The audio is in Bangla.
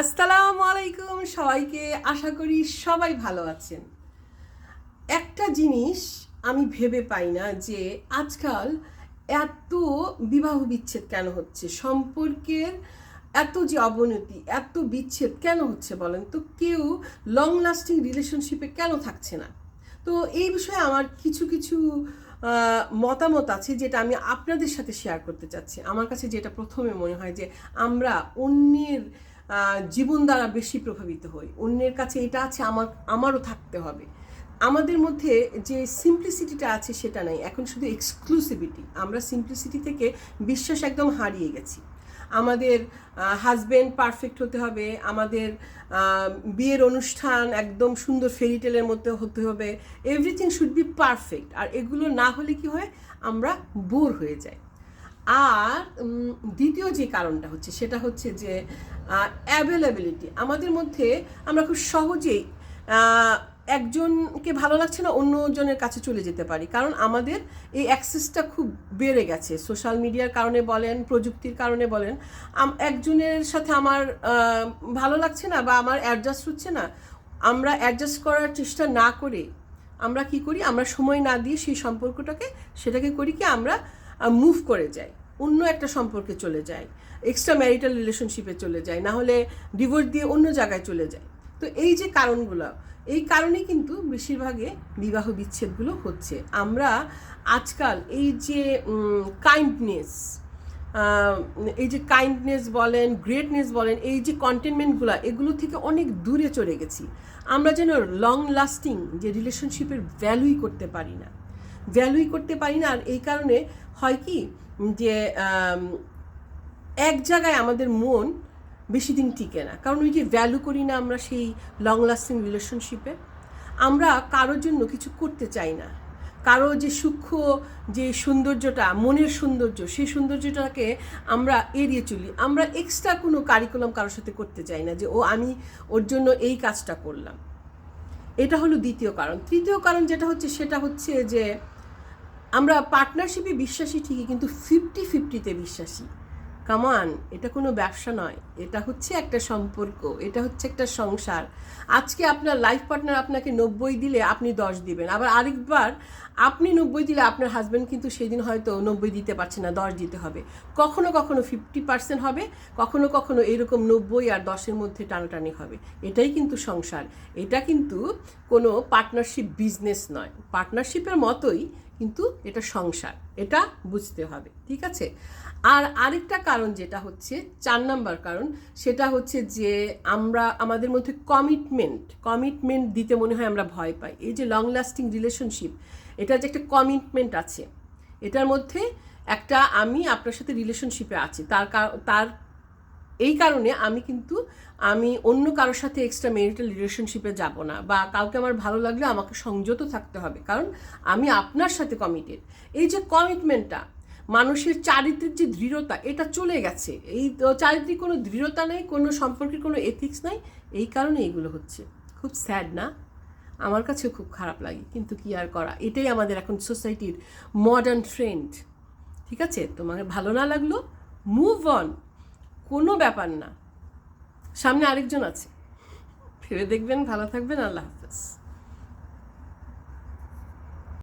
আসসালামু আলাইকুম সবাইকে, আশা করি সবাই ভালো আছেন। একটা জিনিস আমি ভেবে পাই না যে আজকাল এত বিবাহ বিচ্ছেদ কেন হচ্ছে? সম্পর্কের এত যে অবনতি, এত বিচ্ছেদ কেন হচ্ছে বলেন তো? কেউ লং লাস্টিং রিলেশনশিপে কেন থাকছে না? তো এই বিষয়ে আমার কিছু কিছু মতামত আছে যেটা আমি আপনাদের সাথে শেয়ার করতে চাচ্ছি। আমার কাছে যেটা প্রথমে মনে হয় যে আমরা অন্যের জীবন দ্বারা বেশি প্রভাবিত হই। অন্যের কাছে এটা আছে, আমার, আমারও থাকতে হবে। আমাদের মধ্যে যে সিম্পলিসিটিটা আছে সেটা নাই। এখন শুধু এক্সক্লুসিভিটি আমরা সিম্পলিসিটি থেকে বিশ্বাস একদম হারিয়ে গেছি। আমাদের হাজবেন্ড পারফেক্ট হতে হবে, আমাদের বিয়ের অনুষ্ঠান একদম সুন্দর ফেরিটেলের মধ্যে হতে হবে। এভরিথিং শুড বি পারফেক্ট আর এগুলো না হলে কি হয়? আমরা বোর হয়ে যাই। আর দ্বিতীয় যে কারণটা হচ্ছে, সেটা হচ্ছে যে অ্যাভেলেবিলিটি আমাদের মধ্যে আমরা খুব সহজেই একজনকে ভালো লাগছে না, অন্যজনের কাছে চলে যেতে পারি। কারণ আমাদের এই অ্যাক্সেসটা খুব বেড়ে গেছে। সোশ্যাল মিডিয়ার কারণে বলেন, প্রযুক্তির কারণে বলেন একজনের সাথে আমার ভালো লাগছে না বা আমার অ্যাডজাস্ট হচ্ছে না, আমরা অ্যাডজাস্ট করার চেষ্টা না করে আমরা কি করি? আমরা সময় না দিয়ে সেই সম্পর্কটাকে, সেটাকে করি কি আমরা মুভ করে যাই। অন্য একটা সম্পর্কে চলে যায় এক্সট্রা ম্যারিটাল রিলেশনশিপে চলে যায় না হলে ডিভোর্স দিয়ে অন্য জায়গায় চলে যায়। তো এই যে কারণগুলো, এই কারণে কিন্তু বেশিরভাগে বিবাহ বিচ্ছেদগুলো হচ্ছে। আমরা আজকাল এই যে কাইন্ডনেস এই যে কাইন্ডনেস বলেন গ্রেটনেস বলেন, এই যে কন্টেনমেন্টগুলো এগুলো থেকে অনেক দূরে চলে গেছি। আমরা যেন লং লাস্টিং যে রিলেশনশিপের ভ্যালুই করতে পারি না। ভ্যালুই করতে পারি না, আর এই কারণে হয় কি যে এক জায়গায় আমাদের মন বেশি দিন টিকে না। কারণ ওই যে ভ্যালু করি না আমরা সেই লং লাস্টিং রিলেশনশিপে আমরা কারোর জন্য কিছু করতে চাই না। কারও যে সূক্ষ্ম যে সৌন্দর্যটা, মনের সৌন্দর্য, সেই সৌন্দর্যটাকে আমরা এড়িয়ে চলি। আমরা এক্সট্রা কোনো কারিকুলাম কারোর সাথে করতে চাই না যে, ও, আমি ওর জন্য এই কাজটা করলাম। এটা হলো দ্বিতীয় কারণ। তৃতীয় কারণ যেটা হচ্ছে, সেটা হচ্ছে যে আমরা পার্টনারশিপে বিশ্বাসী ঠিকই, কিন্তু ফিফটি ফিফটিতে বিশ্বাসী। কামান এটা কোনো ব্যবসা নয়। এটা হচ্ছে একটা সম্পর্ক, এটা হচ্ছে একটা সংসার। আজকে আপনার লাইফ পার্টনার আপনাকে নব্বই দিলে আপনি দশ দিবেন। আবার আরেকবার, আপনি নব্বই দিলে আপনার হাজব্যান্ড কিন্তু সেদিন হয়তো নব্বই দিতে পারছে না, দশ দিতে হবে। কখনো কখনো ফিফটি পার্সেন্ট হবে, কখনো কখনো এরকম নব্বই আর দশের মধ্যে টানাটানি হবে। এটাই কিন্তু সংসার। এটা কিন্তু কোনো পার্টনারশিপ বিজনেস নয়। পার্টনারশিপের মতোই কিন্তু এটা সংসার, এটা বুঝতে হবে, ঠিক আছে? আর আরেকটা কারণ যেটা হচ্ছে, চার নাম্বার কারণ, সেটা হচ্ছে যে আমরা, আমাদের মধ্যে কমিটমেন্ট কমিটমেন্ট দিতে মনে হয় আমরা ভয় পাই। এই যে লং লাস্টিং রিলেশনশিপ এটা যে একটা কমিটমেন্ট আছে, এটার মধ্যে একটা আমি আপনার সাথে রিলেশনশিপে আছি, তার তার এই কারণে আমি কিন্তু, আমি অন্য কারোর সাথে এক্সট্রা মেরিটাল রিলেশনশিপে যাব না বা কাউকে আমার ভালো লাগলে আমাকে সংযত থাকতে হবে। কারণ আমি আপনার সাথে কমিটেড এই যে কমিটমেন্টটা মানুষের চারিত্রিক যে দৃঢ়তা, এটা চলে গেছে। এই চারিত্রিক কোনো দৃঢ়তা নেই, কোনো সম্পর্কের কোনো এথিক্স নাই। এই কারণে এগুলো হচ্ছে। খুব স্যাড না? আমার কাছেও খুব খারাপ লাগে, কিন্তু কি আর করা? এটাই আমাদের এখন সোসাইটির মডার্ন ট্রেন্ড ঠিক আছে? তোমাকে ভালো না লাগল? মুভ অন কোনো ব্যাপার না। সামনে আরেকজন আছে। ফিরে দেখবেন ভালো থাকবেন আল্লাহ হাফেজ।